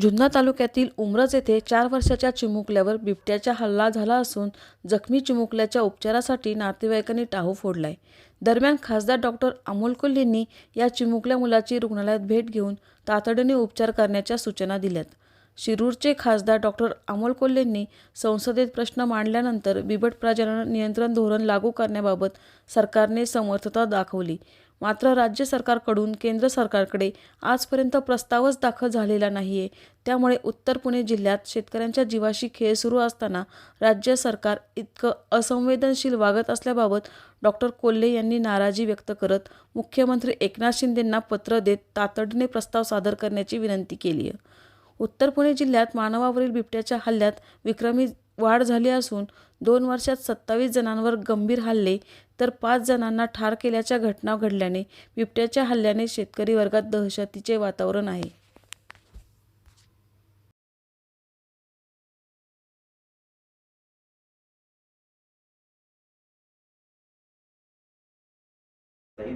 जुन्ना तालुक्यातील उमरज येथे चार वर्षाच्या चिमुकल्यावर बिबट्याचा हल्ला झाला असून जखमी चिमुकल्याच्या उपचारासाठी नातेवाईकांनी टाहू फोडलाय. दरम्यान खासदार डॉक्टर अमोल कोल्हेंनी या चिमुकल्या मुलाची रुग्णालयात भेट घेऊन तातडीने उपचार करण्याच्या सूचना दिल्यात. शिरूरचे खासदार डॉक्टर अमोल कोल्हेंनी संसदेत प्रश्न मांडल्यानंतर बिबट प्रजनन नियंत्रण धोरण लागू करण्याबाबत सरकारने समर्थता दाखवली. मात्र राज्य सरकारकडून केंद्र सरकारकडे आजपर्यंत प्रस्तावच दाखल झालेला नाहीये. त्यामुळे उत्तर पुणे जिल्ह्यात शेतकऱ्यांच्या जीवाशी खेळ सुरू असताना राज्य सरकार इतकं असंवेदनशील वागत असल्याबाबत डॉक्टर कोल्हे यांनी नाराजी व्यक्त करत मुख्यमंत्री एकनाथ शिंदेंना पत्र देत तातडीने प्रस्ताव सादर करण्याची विनंती केली आहे उत्तर पुणे जिल्ह्यात मानवावरील बिबट्याच्या हल्ल्यात विक्रमी वाढ झाली असून दोन वर्षात सत्तावीस जणांवर गंभीर हल्ले तर पाच जणांना ठार केल्याच्या घटना घडल्याने बिबट्याच्या हल्ल्याने शेतकरी वर्गात दहशतीचे वातावरण आहे.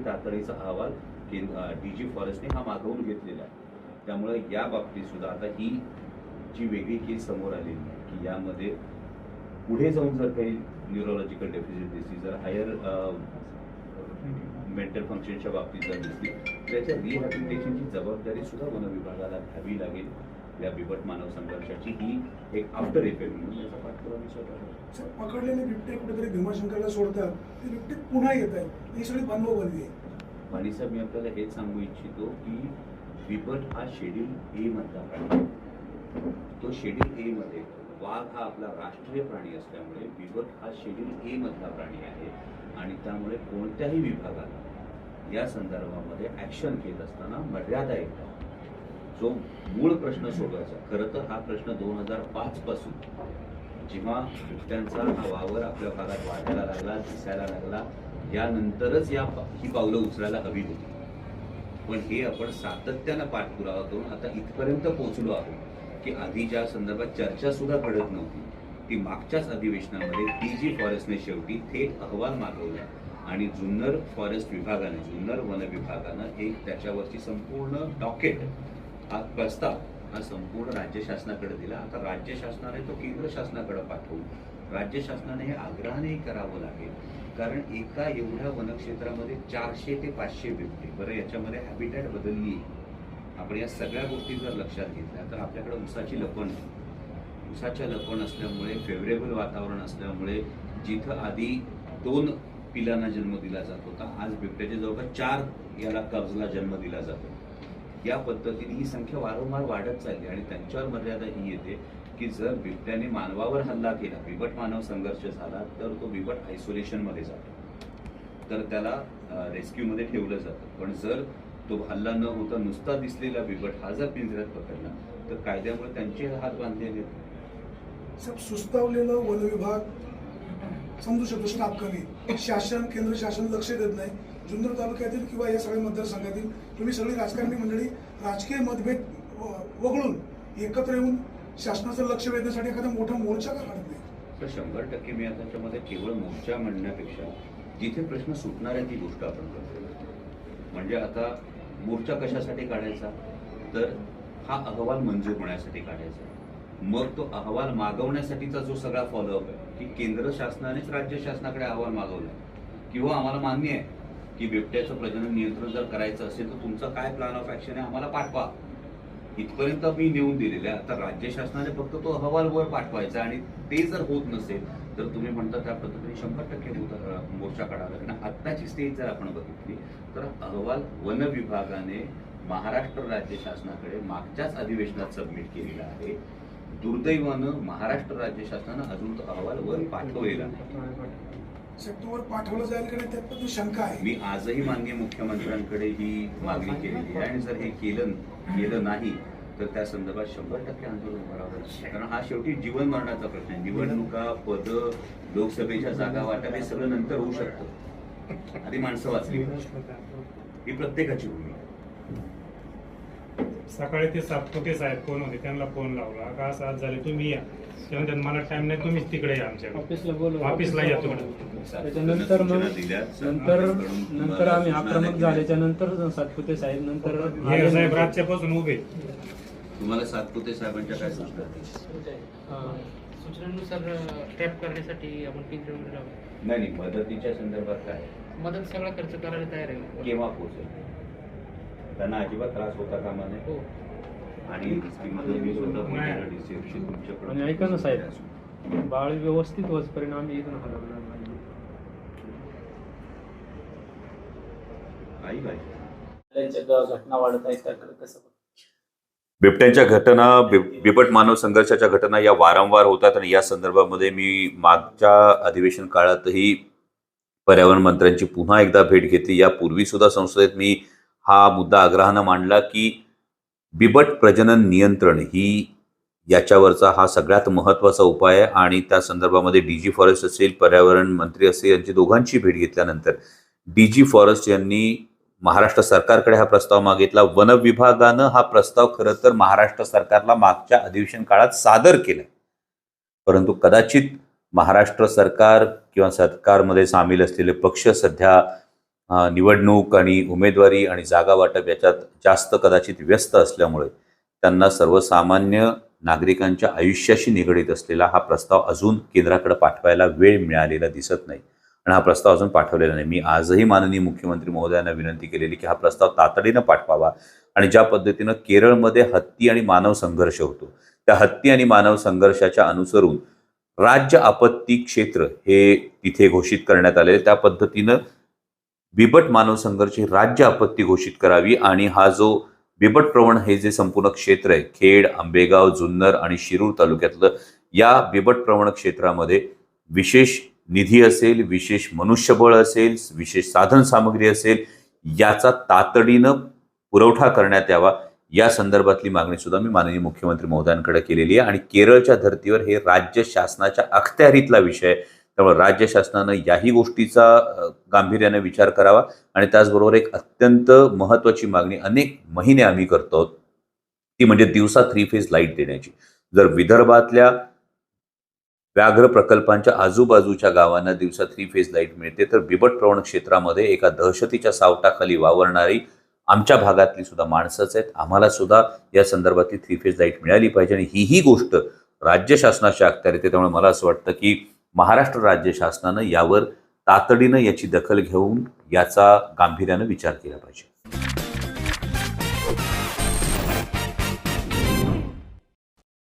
तातडीचा अहवाल डीजी फॉरेस्टने हा मागवून घेतलेला आहे. त्यामुळे या बाबतीत सुद्धा आता ही जी वेगळी केस समोर आलेली आहे की यामध्ये पुढे जाऊन जर काही न्यूरोलॉजिकल डेफिसिट दिसली जर हायर मेंटल फंक्शनच्या बाबतीत जर दिसली त्याच्या रिहॅबिलिटेशनची जबाबदारी सुद्धा वन विभागाला घ्यावी लागेल. या बिबट मानव संघर्षाची ही एक आफ्टर इफेक्ट म्हणून याचा पाठपुरावा मी स्वतः पकडलेले बिबटे कुठेतरी भीमाशंकरला सोडतात. ते बिबटे पुन्हा येत आहेत. ही सगळी बनवबंदी आहे. साहेब मी आपल्याला हेच सांगू इच्छितो की बिबट हा शेड्यूल ए मधला आहे. तो शेड्यूल ए मध्ये वाघ हा आपला राष्ट्रीय प्राणी असल्यामुळे बिबट हा शेड्यूल ए मधला प्राणी आहे आणि त्यामुळे कोणत्याही विभागाला या संदर्भामध्ये ऍक्शन घेत असताना मर्यादा येतात जो मूळ प्रश्न सोडवायचा खरं तर हा प्रश्न दोन हजार पाच पासून. जेव्हा बिबट्यांचा हा वावर आपल्या भागात वाढायला लागला दिसायला लागला यानंतरच या ही पावलं उचलायला हवी होती. पण हे आपण सातत्यानं पाठपुरावा करून आता इथपर्यंत पोहोचलो आहोत. की आधी ज्या संदर्भात चर्चा सुद्धा घडत नव्हती ती मागच्याच अधिवेशनामध्ये टी जी फॉरेस्टने शेवटी थेट अहवाल मागवला आणि जुन्नर फॉरेस्ट विभागाने जुन्नर वन विभागानं एक त्याच्यावरची संपूर्ण डॉकेट हा प्रस्ताव हा संपूर्ण राज्य शासनाकडे दिला. आता राज्य शासनाने तो केंद्र शासनाकडे पाठवून राज्य शासनाने हे आग्रहानेही करावं लागेल. कारण एका एवढ्या वनक्षेत्रामध्ये चारशे ते पाचशे बिबटे बरं याच्यामध्ये हॅबिटॅट बदलली आपण या सगळ्या गोष्टी जर लक्षात घेतल्या तर आपल्याकडे उसाची लपण उसाच्या लपण असल्यामुळे फेवरेबल वातावरण असल्यामुळे जिथं आधी दोन पिलांना जन्म दिला जात होता आज बिबट्याच्या जवळपास चार याला कब्जला जन्म दिला जातो. या पद्धतीने ही संख्या वारंवार वाढत चालली आणि त्यांच्यावर मर्यादा ही येते की जर बिबट्याने मानवावर हल्ला केला बिबट मानव संघर्ष झाला तर तो बिबट आयसोलेशनमध्ये जातो. तर त्याला रेस्क्यू मध्ये ठेवलं जातं. पण जर तो हल्ला न होता नुसता दिसलेला बिबट हा जर पिंजऱ्यात पकडला तर कायद्यामुळे त्यांचे हात बांधलेले सब सुस्तावलेलं वन विभाग समजू शकतो स्टाफ कमी शासन केंद्र शासन लक्ष देत नाही. जुन्नर तालुक्यातील किंवा या सगळ्या मतदारसंघातील तुम्ही सगळी राजकारणी मंडळी राजकीय मतभेद वगळून एकत्र येऊन शासनाचं लक्ष वेधण्यासाठी एखादा मोठा मोर्चा का काढत नाही? तर शंभर टक्के मी आता त्याच्यामध्ये केवळ मोर्चा म्हणण्यापेक्षा जिथे प्रश्न सुटणार आहे ती गोष्ट आपण करतो म्हणजे आता मोर्चा कशासाठी काढायचा? तर हा अहवाल मंजूर होण्यासाठी काढायचा. मग तो अहवाल मागवण्यासाठीचा जो सगळा फॉलोअप आहे की केंद्र शासनानेच राज्य शासनाकडे अहवाल मागवला किंवा आम्हाला मान्य आहे की बिबट्याचं प्रजनन नियंत्रण जर करायचं असेल तर तुमचा काय प्लॅन ऑफ ऍक्शन आहे आम्हाला पाठवा. इथपर्यंत मी नेऊन दिलेलं आहे आता राज्य शासनाने फक्त तो अहवाल वर पाठवायचा आणि ते जर होत नसेल तर तुम्ही म्हणता त्या पद्धतीने शंभर टक्के मोर्चा मोर्चा काढावा लागेल. आणि आत्ताची स्टेज जर आपण बघितली तर अहवाल वन विभागाने महाराष्ट्र राज्य शासनाकडे मागच्याच अधिवेशनात सबमिट केलेला आहे. दुर्दैवानं महाराष्ट्र राज्य शासनानं अजून तो अहवाल वर पाठवलेला नाही. पाठवलं जाईल का त्यात शंका आहे. मी आजही माननीय मुख्यमंत्र्यांकडे ही मागणी केलेली आहे. आणि जर हे केलं केलं नाही तर त्या संदर्भात शंभर टक्के आंदोलन करावं. कारण हा शेवटी जीवन मरणाचा प्रश्न आहे. निवडणुका पद लोकसभेच्या जागा वाटप हे सगळं नंतर होऊ शकतं. आधी माणसं वाचली ही प्रत्येकाची भूमिका सकाळी ते सातपुते साहेब. फोन होते? त्यांना फोन लावला. का असं आज झाले? तुम्ही या. ते म्हणतात मला टाइम नाही. तुम्हीच तिकडे या आमच्या ऑफिसला बोलव. ऑफिसला या तुम्ही. त्याच्यानंतर मग. नंतर नंतर आम्ही आक्रमक. झाल्याच्यानंतर सातपुते साहेब. नंतर हे साहेब रातच्यापासून उभे. तुम्हाला सातपुते साहेबांच्या काय सूचना सूचनांनुसार ट्रॅप करण्यासाठी आपण वगैरे लावले नाही नाही मदतीच्या संदर्भात काय? मदत सगळा खर्च करायला तयार आहे. केव्हा पोहोचेल? त्यांना अजिबात त्रास होता कामा नये हो. आणि ऐका ना साहेब बाळ व्यवस्थित होईपर्यंत आम्ही इथून हलवणार नाही. आई बाई. त्यांच्या घटना वाढत आहेत त्याकडे कसं बिबट्यांच्या घटना बिब- बिबट मानव संघर्षाच्या घटना या वारंवार होतात आणि या संदर्भामध्ये मी मागच्या अधिवेशन काळातही पर्यावरण मंत्र्यांची पुन्हा एकदा भेट घेतली. यापूर्वी सुद्धा संसदेत मी हा मुद्दा आग्रहानं मांडला की बिबट प्रजनन नियंत्रण ही याच्यावरचा हा सगळ्यात महत्त्वाचा उपाय आहे आणि त्या संदर्भामध्ये डी जी फॉरेस्ट असेल पर्यावरण मंत्री असेल यांची दोघांची भेट घेतल्यानंतर डी जी फॉरेस्ट यांनी महाराष्ट्र सरकारकडे हा प्रस्ताव मागितला. वन विभागानं हा प्रस्ताव खरं तर महाराष्ट्र सरकारला मागच्या अधिवेशन काळात सादर केला. परंतु कदाचित महाराष्ट्र सरकार किंवा सरकारमध्ये सामील असलेले पक्ष सध्या निवडणूक आणि उमेदवारी आणि जागा वाटप याच्यात जास्त कदाचित व्यस्त असल्यामुळे त्यांना सर्वसामान्य नागरिकांच्या आयुष्याशी निगडीत असलेला हा प्रस्ताव अजून केंद्राकडे पाठवायला वेळ मिळालेला दिसत नाही. आणि हा प्रस्ताव अजून पाठवलेला नाही. मी आजही माननीय मुख्यमंत्री महोदयांना विनंती केलेली की हा प्रस्ताव तातडीनं पाठवावा आणि ज्या पद्धतीनं केरळमध्ये हत्ती आणि मानव संघर्ष होतो त्या हत्ती आणि मानव संघर्षाच्या अनुसरून राज्य आपत्ती क्षेत्र हे तिथे घोषित करण्यात आले त्या पद्धतीनं बिबट मानव संघर्ष ही राज्य आपत्ती घोषित करावी आणि हा जो बिबट प्रवण हे जे संपूर्ण क्षेत्र आहे खेड आंबेगाव जुन्नर आणि शिरूर तालुक्यातलं या बिबट प्रवण क्षेत्रामध्ये विशेष निधी असेल विशेष मनुष्यबळ असेल विशेष साधन सामग्री असेल याचा तातडीनं पुरवठा करण्यात यावा. या संदर्भातली मागणी सुद्धा मी माननीय मुख्यमंत्री महोदयांकडे केलेली आहे आणि केरळच्या धर्तीवर हे राज्य शासनाच्या अखत्यारीतला विषय आहे. त्यामुळे राज्य शासनानं याही गोष्टीचा गांभीर्याने विचार करावा आणि त्याचबरोबर एक अत्यंत महत्त्वाची मागणी अनेक महिने आम्ही करतो ती म्हणजे दिवसा थ्री फेज लाइट देण्याची. जर विदर्भातल्या व्याघ्र प्रकल्पांच्या आजूबाजूच्या गावांना दिवसा थ्री फेज लाइट मिळते. तर बिबट प्रवण क्षेत्रामध्ये एका दहशतीच्या सावटाखाली वावरणारी आमच्या भागातली सुद्धा माणसंच आहेत. आम्हाला सुद्धा या संदर्भातली थ्री फेज लाइट मिळाली पाहिजे आणि ही ही गोष्ट राज्य शासनाच्या अखत्यारीत येते त्यामुळे मला असं वाटतं की महाराष्ट्र राज्य शासनानं यावर तातडीनं याची दखल घेऊन याचा गांभीर्यानं विचार केला पाहिजे.